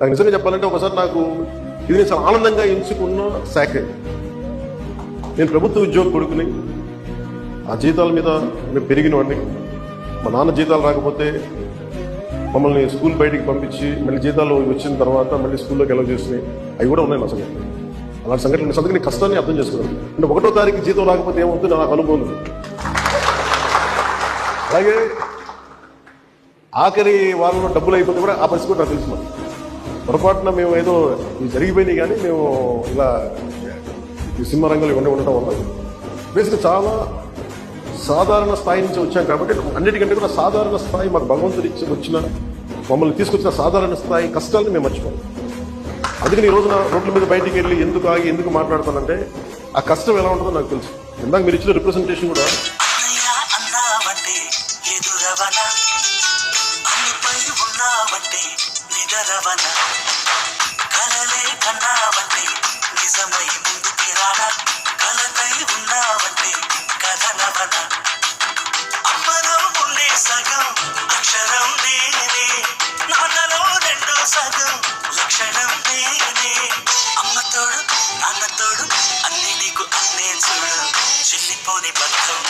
నాకు నిజంగా చెప్పాలంటే ఒకసారి నాకు ఇది నేను చాలా ఆనందంగా ఎంచుకున్న శాఖ. నేను ప్రభుత్వ ఉద్యోగ కొడుకుని ఆ జీతాల మీద నేను పెరిగిన వాడిని మా నాన్న జీతాలు రాకపోతే మమ్మల్ని స్కూల్ బయటికి పంపించి మళ్ళీ జీతాలు వచ్చిన తర్వాత మళ్ళీ స్కూల్లోకి ఎలా చేసినాయి అవి కూడా ఉన్నాయి నా సంగతి. అలాంటి సంఘటన సంగతి నేను కష్టాన్ని అర్థం చేసుకున్నాను. అంటే ఒకటో తారీఖు జీతం రాకపోతే ఏమవుతుంది నాకు అనుభవం అలాగే ఆఖరి వారంలో డబ్బులు అయిపోతే కూడా ఆ పరిస్థితి కూడా నాకు తెలుసు పొరపాటున మేము ఏదో ఇవి జరిగిపోయినాయి కానీ మేము ఇలా ఈ సినిమా రంగంలో ఇవన్నీ ఉండటం వల్ల బేసిక్గా చాలా సాధారణ స్థాయి నుంచి వచ్చాం కాబట్టి అన్నిటికంటే కూడా సాధారణ స్థాయి మాకు భగవంతుడి వచ్చిన మమ్మల్ని తీసుకొచ్చిన సాధారణ స్థాయి కష్టాలను మేము మర్చిపోం. అందుకని ఈ రోజున రోడ్ల మీద బయటికి వెళ్ళి ఎందుకు ఆగి ఎందుకు మాట్లాడతానంటే ఆ కష్టం ఎలా ఉంటుందో నాకు తెలుసు. ఇందాక మీరు ఇచ్చిన రిప్రజెంటేషన్ కూడా కలగరవన కలలే కన్నావంటే నిజమై ముందుకి రానా కలకై ఉన్నావంటే కథనవన అమ్మలో ఉండే సగం అక్షరం నేనే. నాన్నలో రెండో సగం లక్షణం నేనే. అమ్మతోడు నాన్నతోడు అన్ని నీకు అన్నే చూడు. చెల్లిపోని బంధం